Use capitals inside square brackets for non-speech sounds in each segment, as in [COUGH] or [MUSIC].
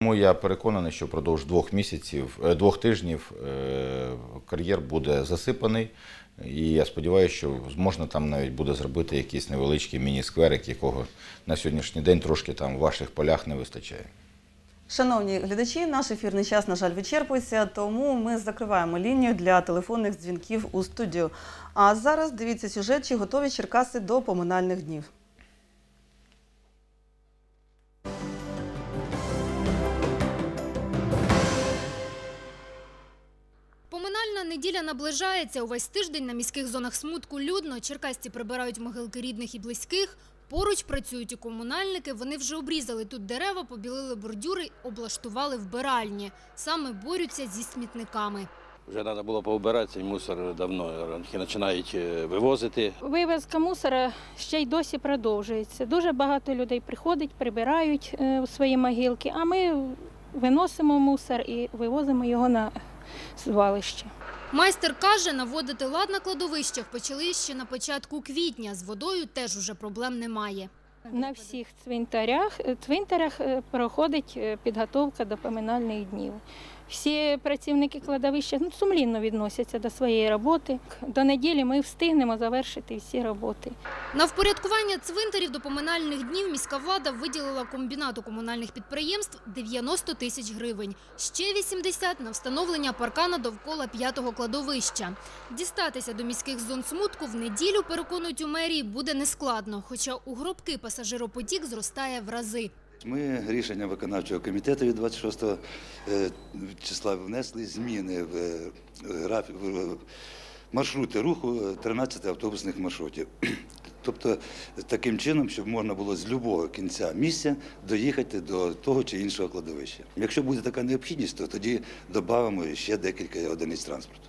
Тому я переконаний, що впродовж двох місяців, е, двох тижнів е, кар'єр буде засипаний. І я сподіваюся, що можна там навіть буде зробити якийсь невеличкий міні-скверик, якого на сьогоднішній день трошки там в ваших полях не вистачає. Шановні глядачі, наш ефірний час, на жаль, вичерпується, тому ми закриваємо лінію для телефонних дзвінків у студію. А зараз дивіться сюжет, чи готові Черкаси до поминальних днів. Поминальна неділя наближається. Увесь тиждень на міських зонах смутку людно. Черкасці прибирають могилки рідних і близьких. Поруч працюють і комунальники. Вони вже обрізали тут дерева, побілили бордюри, облаштували вбиральні. Саме борються зі смітниками. Вже треба було поубирати цей мусор давно. Ранки починають е, вивозити. Вивезка мусора ще й досі продовжується. Дуже багато людей приходять, прибирають е, свої могилки, а ми виносимо мусор і вивозимо його на звалище. Майстер каже, наводити лад на кладовищах почали ще на початку квітня. З водою теж уже проблем немає. На всіх цвинтарях, цвинтарях е, проходить е, підготовка до поминальних днів. Всі працівники кладовища ну, сумлінно відносяться до своєї роботи. До неділі ми встигнемо завершити всі роботи. На впорядкування цвинтарів до поминальних днів міська влада виділила комбінату комунальних підприємств 90 тисяч гривень. Ще 80 – на встановлення паркана довкола п'ятого кладовища. Дістатися до міських зон смутку в неділю, переконують у мерії, буде нескладно, хоча у гробки пасажиропотік зростає в рази. Ми рішення виконавчого комітету від 26 е, числа внесли зміни в е, графік в маршрути руху 13 автобусних маршрутів. [CLEARS THROAT] Тобто таким чином, щоб можна було з будь-якого кінця місця доїхати до того чи іншого кладовища. Якщо буде така необхідність, то тоді додамо ще декілька одиниць транспорту.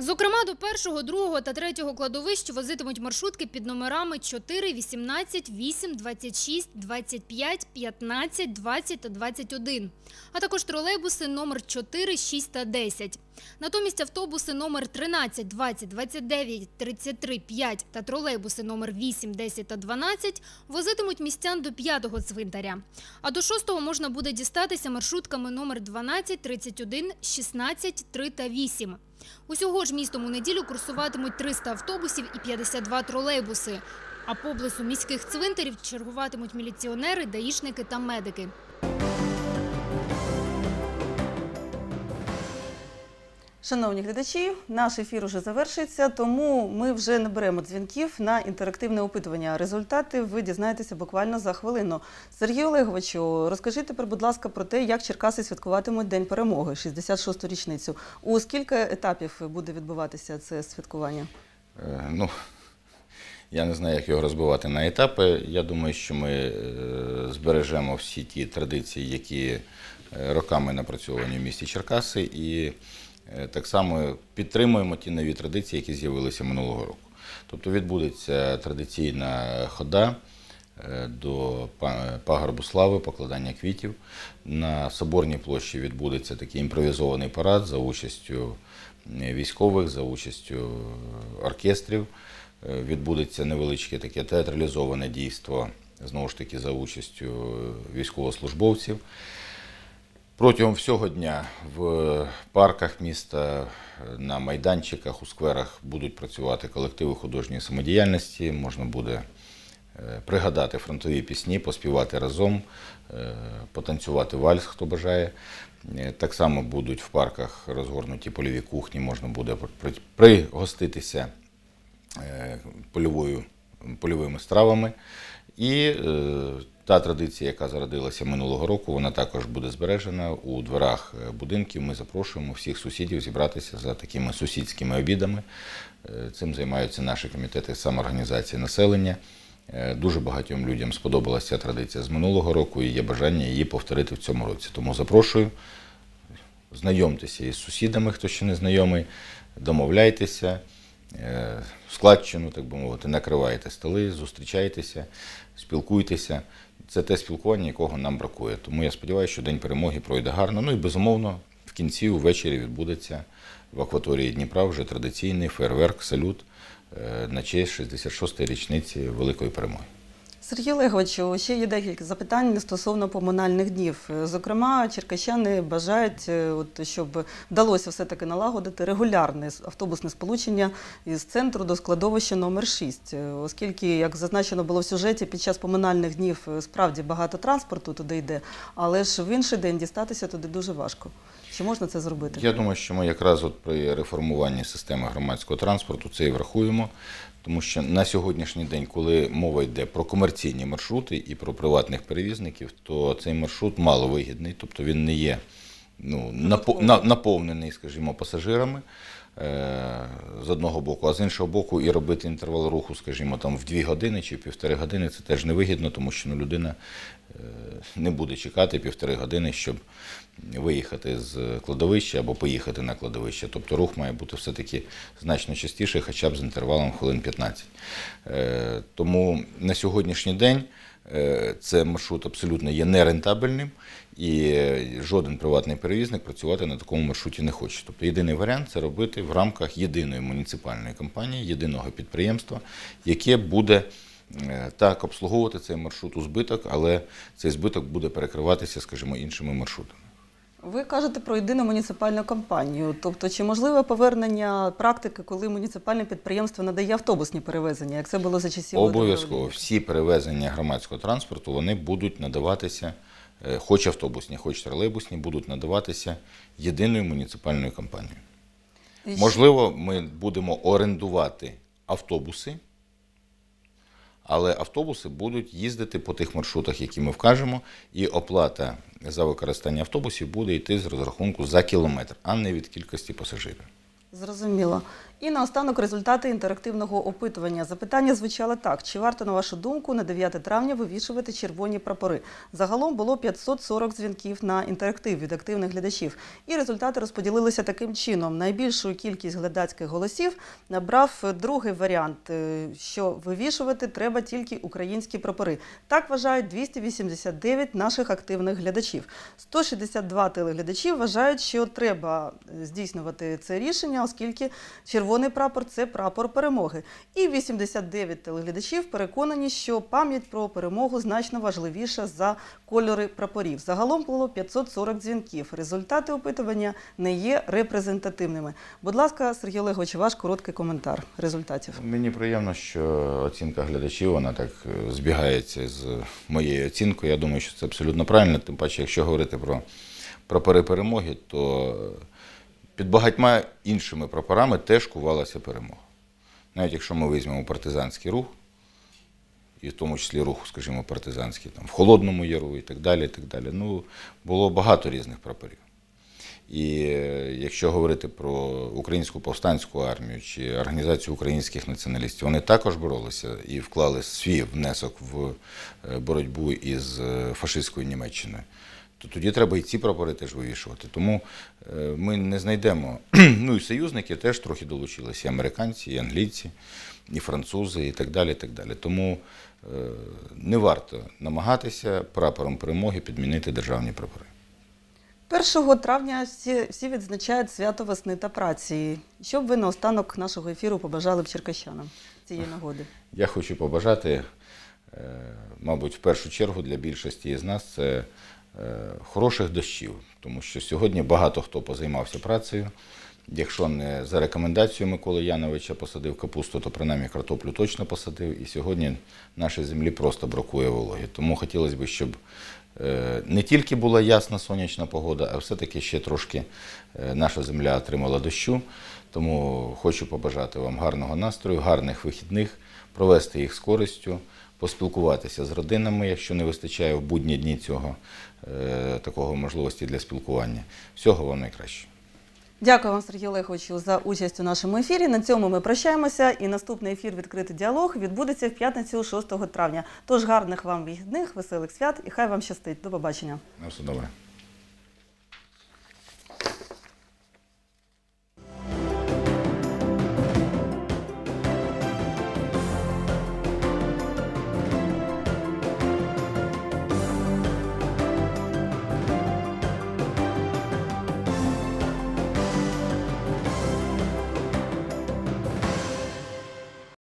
Зокрема, до першого, другого та третього кладовищ возитимуть маршрутки під номерами 4, 18, 8, 26, 25, 15, 20 та 21, а також тролейбуси номер 4, 6 та 10. Натомість автобуси номер 13, 20, 29, 33, 5 та тролейбуси номер 8, 10 та 12 возитимуть містян до п'ятого цвинтаря. А до шостого можна буде дістатися маршрутками номер 12, 31, 16, 3 та 8. Усього ж містом у неділю курсуватимуть 300 автобусів і 52 тролейбуси. А поблизу міських цвинтарів чергуватимуть міліціонери, даїшники та медики. Шановні глядачі, наш ефір уже завершується, тому ми вже не беремо дзвінків на інтерактивне опитування. Результати ви дізнаєтеся буквально за хвилину. Сергію Олеговичу, розкажіть тепер, будь ласка, про те, як Черкаси святкуватимуть День перемоги, 66-ту річницю. У скільки етапів буде відбуватися це святкування? Е, Ну, я не знаю, як його розбивати на етапи. Я думаю, що ми е, збережемо всі ті традиції, які е, роками напрацьовані в місті Черкаси, і так само підтримуємо ті нові традиції, які з'явилися минулого року. Тобто відбудеться традиційна хода е, до пагорбу слави, покладання квітів. На Соборній площі відбудеться такий імпровізований парад за участю е, військових, за участю е, оркестрів. Е, Відбудеться невеличке таке театралізоване дійство, знову ж таки, за участю е, військовослужбовців. Протягом всього дня в парках міста, на майданчиках, у скверах будуть працювати колективи художньої самодіяльності. Можна буде е, пригадати фронтові пісні, поспівати разом, е, потанцювати вальс, хто бажає. Е, Так само будуть в парках розгорнуті польові кухні, можна буде пригоститися польовою, польовими стравами. І та традиція, яка зародилася минулого року, вона також буде збережена у дверах е, будинків. Ми запрошуємо всіх сусідів зібратися за такими сусідськими обідами. Е, Цим займаються наші комітети самоорганізації населення. Е, Дуже багатьом людям сподобалася ця традиція з минулого року і є бажання її повторити в цьому році. Тому запрошую, знайомтеся із сусідами, хто ще не знайомий, домовляйтеся, складчину, так би мовити, накривайте столи, зустрічайтеся, спілкуйтеся. Це те спілкування, якого нам бракує. Тому я сподіваюся, що День перемоги пройде гарно. Ну і безумовно, в кінці увечері відбудеться в акваторії Дніпра вже традиційний фейерверк, салют е, на честь 66-ї річниці Великої перемоги. Сергій Олеговичу, ще є декілька запитань стосовно поминальних днів. Е, Зокрема, черкащани бажають, е, от, щоб вдалося все-таки налагодити регулярне автобусне сполучення із центру до складовища номер 6 Е, Оскільки, як зазначено було в сюжеті, під час поминальних днів справді багато транспорту туди йде, але ж в інший день дістатися туди дуже важко. Чи можна це зробити? Я думаю, що ми якраз от при реформуванні системи громадського транспорту це і врахуємо, тому що на сьогоднішній день, коли мова йде про комерційні маршрути і про приватних перевізників, то цей маршрут маловигідний, тобто він не є ну, напо- на- наповнений, скажімо, пасажирами. е, З одного боку, а з іншого боку, і робити інтервал руху, скажімо, там в дві години чи півтори години, це теж невигідно, тому що ну, людина е, не буде чекати півтори години, щоб виїхати з кладовища або поїхати на кладовище. Тобто рух має бути все-таки значно частіше, хоча б з інтервалом хвилин 15. Е, Тому на сьогоднішній день це маршрут абсолютно є нерентабельним, і е, жоден приватний перевізник працювати на такому маршруті не хоче. Тобто єдиний варіант це робити в рамках єдиної муніципальної компанії, єдиного підприємства, яке буде е, так обслуговувати цей маршрут у збиток, але цей збиток буде перекриватися, скажімо, іншими маршрутами. Ви кажете про єдину муніципальну компанію. Тобто, чи можливе повернення практики, коли муніципальне підприємство надає автобусні перевезення, як це було за часів Обов'язково всі перевезення громадського транспорту вони будуть надаватися, е, хоч автобусні, хоч тролейбусні, будуть надаватися єдиною муніципальною компанією. Можливо, ми будемо орендувати автобуси, але автобуси будуть їздити по тих маршрутах, які ми вкажемо, і оплата за використання автобусів буде йти з розрахунку за кілометр, а не від кількості пасажирів. Зрозуміло. І наостанок результати інтерактивного опитування. Запитання звучало так: чи варто, на вашу думку, на 9 травня вивішувати червоні прапори? Загалом було 540 дзвінків на інтерактив від активних глядачів. І результати розподілилися таким чином. Найбільшу кількість глядацьких голосів набрав другий варіант, е, що вивішувати треба тільки українські прапори. Так вважають 289 наших активних глядачів. 162 телеглядачів вважають, що треба е, здійснювати це рішення, оскільки червоний прапор це прапор перемоги. І 89 телеглядачів переконані, що пам'ять про перемогу значно важливіша за кольори прапорів. Загалом було 540 дзвінків. Результати опитування не є репрезентативними. Будь ласка, Сергій Олегович, ваш короткий коментар результатів. Мені приємно, що оцінка глядачів вона так е, збігається з моєю оцінкою. Я думаю, що це абсолютно правильно. Тим паче, якщо говорити про прапори перемоги, то під багатьма іншими прапорами теж кувалася перемога. Навіть якщо ми візьмемо партизанський рух, і в тому числі рух, скажімо, партизанський, там, в Холодному Яру і так далі. І так далі. Ну, було багато різних прапорів. І е, якщо говорити про українську повстанську армію чи організацію українських націоналістів, вони також боролися і вклали свій внесок в е, боротьбу із е, фашистською Німеччиною. То тоді треба і ці прапори теж вивішувати. Тому е, ми не знайдемо. [CLEARS THROAT] Ну і союзники теж трохи долучилися, і американці, і англійці, і французи, і так далі. І так далі. Тому е, не варто намагатися прапором перемоги підмінити державні прапори. 1 травня всі, всі відзначають свято весни та праці. Що б ви наостанок нашого ефіру побажали б черкащанам цієї нагоди? Я хочу побажати, е, мабуть, в першу чергу для більшості з нас це хороших дощів, тому що сьогодні багато хто позаймався працею. Якщо не за рекомендацією Миколи Яновича посадив капусту, то принаймні картоплю точно посадив. І сьогодні нашій землі просто бракує вологи. Тому хотілося б, щоб е, не тільки була ясна сонячна погода, а все-таки ще трошки е, наша земля отримала дощу. Тому хочу побажати вам гарного настрою, гарних вихідних, провести їх з користю, поспілкуватися з родинами, якщо не вистачає в будні дні цього е, такого можливості для спілкування. Всього вам найкращого. Дякую вам, Сергій Олеговичу, за участь у нашому ефірі. На цьому ми прощаємося. І наступний ефір Відкритий діалог відбудеться в п'ятницю 6 травня. Тож гарних вам вихідних, веселих свят і хай вам щастить. До побачення. На все добре.